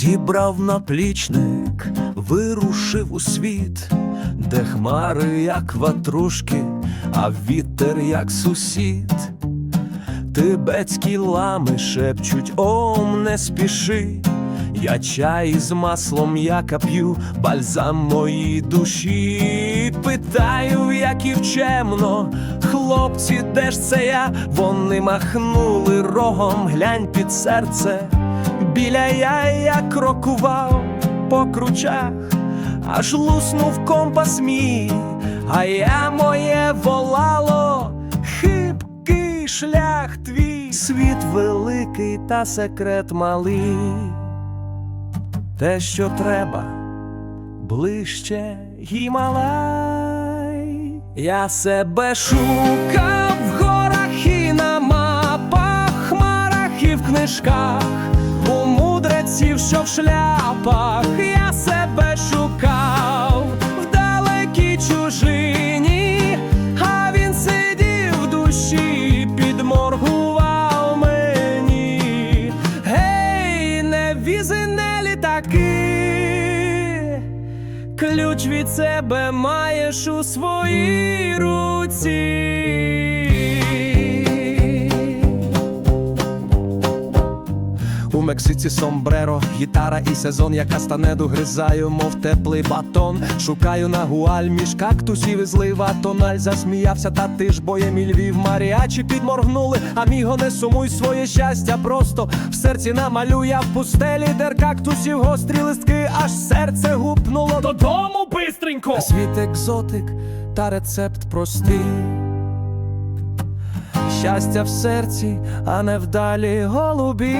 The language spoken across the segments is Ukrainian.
Зібрав наплічник, вирушив у світ, де хмари, як ватрушки, а вітер, як сусід. Тибетські лами шепчуть, ом, не спіши. Я чай з маслом яка п'ю, бальзам моїй душі. Питаю, як і вчемно, хлопці, де ж це я? Вони махнули рогом, глянь під серце. Біля я я крокував по кручах, аж луснув компас мій, а я моє волало, хибкий шлях твій, світ великий та секрет малий, те, що треба, ближче Гімалай. Я себе шукав в горах і на мапах, хмарах і в книжках, що в шляпах, я себе шукав в далекій чужині, а він сидів в душі, підморгував мені. Гей, не візи, не літаки. Ключ від себе маєш у своїй руці. Мексиці сомбреро, гітара і сезон, яка стане догризаю, мов теплий батон. Шукаю на гуаль між кактусів і злива тональ засміявся, та ти ж боєм і львів маріачі підморгнули, аміго, не сумуй своє щастя, просто в серці намалюя в пустелі, дер кактусів гострі листки, аж серце гупнуло додому бистренько. Світ екзотик та рецепт простий. Щастя в серці, а не вдалі голубі.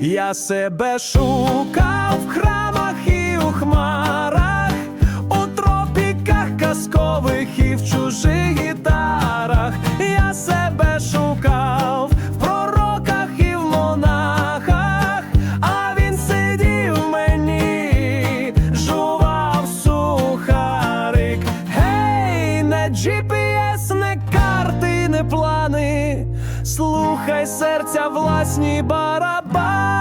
Я себе шукав в храмах і у хмарах, Слухай серця власні барабани.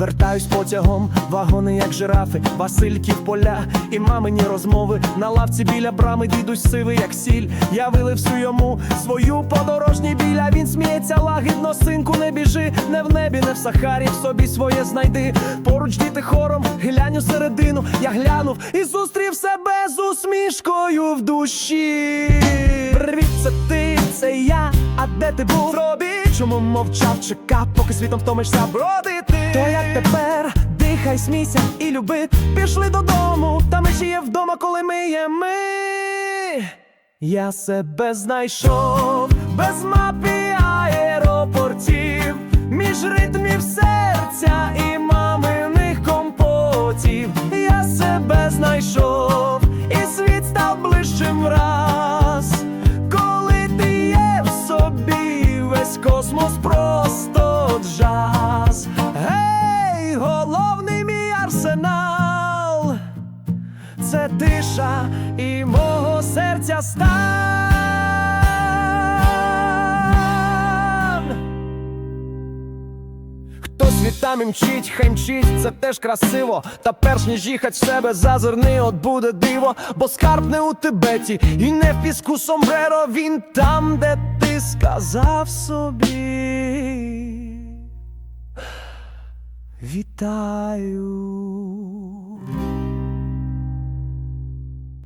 Вертаюсь потягом, вагони, як жирафи, Васильків поля і мамині розмови. На лавці біля брами дідусь сивий, як сіль. Я виливсю йому свою подорожній біля. Він сміється лагідно, синку, не біжи, не в небі, не в сахарі, в собі своє знайди. Поруч діти хором, глянь у середину. Я глянув і зустрів себе з усмішкою в душі. Привіт, це ти. А де ти був? Робі, чому мовчав, чекав, поки світом втомишся бродити. То як тепер, дихай, смійся і люби. Пішли додому, та ми ще є вдома, коли ми є ми. Я себе знайшов без мапи аеропортів, між ритмів серця і космос просто джаз. Гей, головний мій арсенал це тиша і мого серця стан. Хтось вітами мчить, хай мчить, це теж красиво. Та перш ніж їхать в себе зазирни, от буде диво, бо скарб не у Тибеті, і не в піску сомбреро, він там, де ти сказав собі. Вітаю.